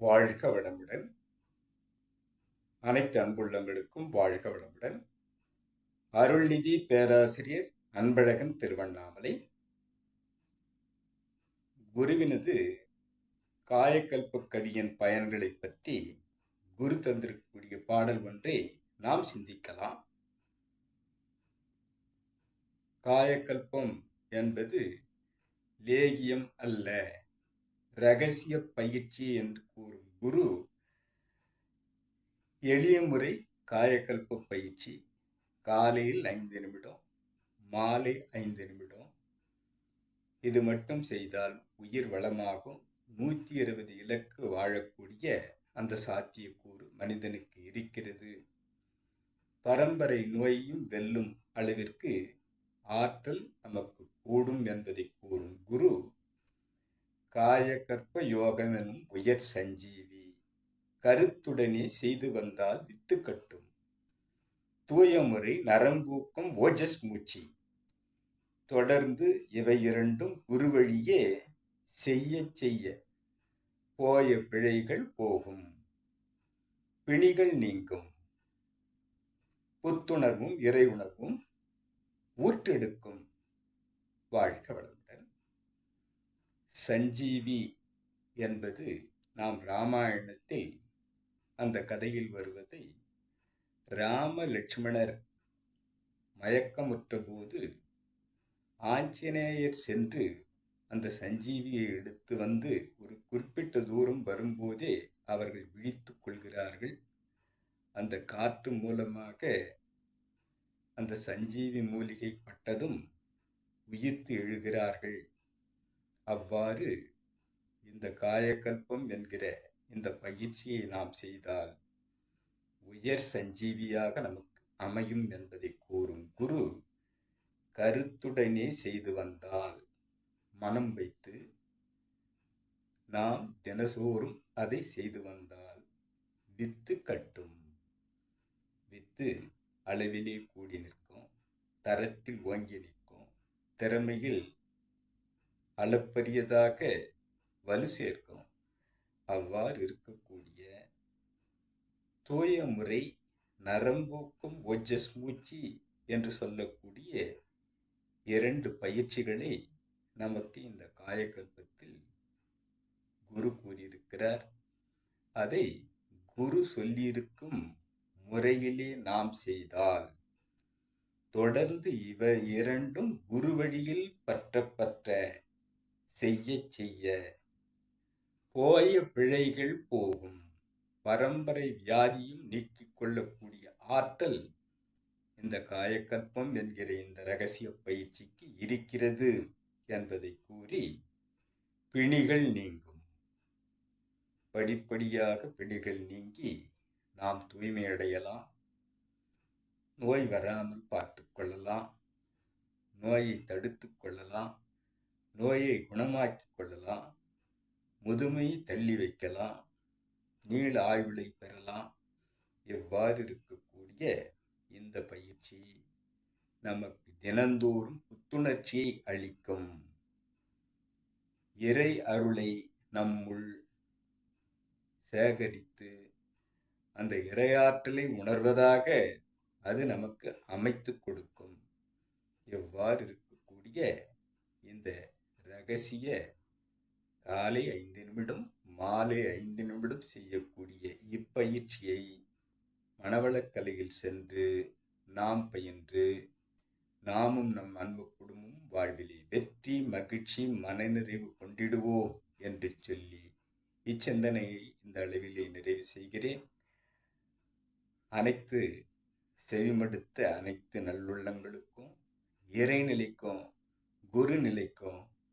வாழ்க வளமுடன். அனைத்து அன்புள்ளங்களுக்கும் வாழ்க வளமுடன். அருள்நிதி பேராசிரியர் அன்பழகன் திருவண்ணாமலை. குருவினது காயக்கல்ப கவியின் பயன்களைப் பற்றி குரு தந்திருக்கக்கூடிய பாடல் ஒன்றை நாம் சிந்திக்கலாம். காயக்கல்பம் என்பது லேகியம் அல்ல. ரகசிய பயிற்சி என்று கூறும் குரு எளிய முறை காயக்கல்ப பயிற்சி. காலையில் ஐந்து நிமிடம் மாலை ஐந்து நிமிடம். இது மட்டும் செய்தால் உயிர் வளமாகும். நூற்றி இருபது இலக்கு வாழக்கூடிய அந்த சாத்தியக்கூறு மனிதனுக்கு இருக்கிறது. பரம்பரை நோயையும் வெல்லும் அளவிற்கு ஆற்றல் நமக்கு கூடும் என்பதை கூறும் குரு காயகற்ப யோகம் எனும் உயர் சஞ்சீவி. கருத்துடனே செய்து வந்தால் வித்து கட்டும். தூய முறை நரம்பூக்கம் ஓஜஸ் மூச்சு. தொடர்ந்து இவை இரண்டும் குருவழியே செய்ய செய்ய போய பிழைகள் போகும். பிணிகள் நீங்கும். புத்துணர்வும் இறை உணர்வும் ஊற்றெடுக்கும். வாழ்க வளம் சஞ்சீவி என்பது நாம் ராமாயணத்தில் அந்த கதையில் வருவதை ராம லட்சுமணர் மயக்கமுற்ற போது ஆஞ்சநேயர் சென்று அந்த சஞ்சீவியை எடுத்து வந்து ஒரு குறிப்பிட்ட தூரம் வரும்போதே அவர்கள் விழித்து கொள்கிறார்கள். அந்த காற்று மூலமாக அந்த சஞ்சீவி மூலிகை பட்டதும் உயிர்த்து எழுகிறார்கள். அவ்வாறு இந்த காயக்கல்பம் என்கிற இந்த பயிற்சியை நாம் செய்தால் உயர் சஞ்சீவியாக நமக்கு அமையும் என்பதை கூறும் குரு கருத்துடனே செய்து வந்தால் மனம் வைத்து நாம் தினசோறும் அதை செய்து வந்தால் வித்து கட்டும். வித்து அளவிலே கூடி நிற்கும் தரத்தில் ஓங்கி நிற்கும் திறமையில் அளப்பரியதாக வலு சேர்க்கும். அவ்வாறு இருக்கக்கூடிய தூய முறை நரம்போக்கும் ஒஜஸ் மூச்சு என்று சொல்லக்கூடிய இரண்டு பயிற்சிகளை நமக்கு இந்த காயக்கல்பத்தில் குரு கூறியிருக்கிறார். அதை குரு சொல்லியிருக்கும் முறையிலே நாம் செய்தால் தொடர்ந்து இவ இரண்டும் குரு வழியில் பற்ற பற்ற செய்ய செய்ய. போய பிழைகள் போகும். பரம்பரை வியாதியும் நீக்கிக் கொள்ளக்கூடிய ஆற்றல் இந்த காயக்கற்பம் என்கிற இந்த ரகசிய பயிற்சிக்கு இருக்கிறது என்பதை கூறி பிணிகள் நீங்கும். படிப்படியாக பிணிகள் நீங்கி நாம் தூய்மையடையலாம் நோய் வராமல் பார்த்து கொள்ளலாம். நோயை தடுத்து கொள்ளலாம். நோயை குணமாக்கி கொள்ளலாம். முதுமையை தள்ளி வைக்கலாம். நீள ஆயுளை பெறலாம். எவ்வாறு இருக்கக்கூடிய இந்த பயிற்சி நமக்கு தினந்தோறும் புத்துணர்ச்சியை அளிக்கும். இறை அருளை நம்முள் சேகரித்து அந்த இரையாற்றலை உணர்வதாக அது நமக்கு அமைத்து கொடுக்கும். எவ்வாறு இருக்கக்கூடிய இந்த ரகசிய காலை ஐந்து நிமிடம் மாலை ஐந்து நிமிடம் செய்யக்கூடிய இப்பயிற்சியை மனவளக்கலையில் சென்று நாம் பயின்று நாமும் நம் அன்பு குடும்பமும் வாழ்விலே வெற்றி மகிழ்ச்சி மனநிறைவு கொண்டிடுவோம் என்று சொல்லி இச்சிந்தனையை இந்த அளவிலே நிறைவு செய்கிறேன். அனைத்து செவிமடுத்த அனைத்து நல்லுள்ளங்களுக்கும் இறைநிலைக்கும் குருநிலைக்கும்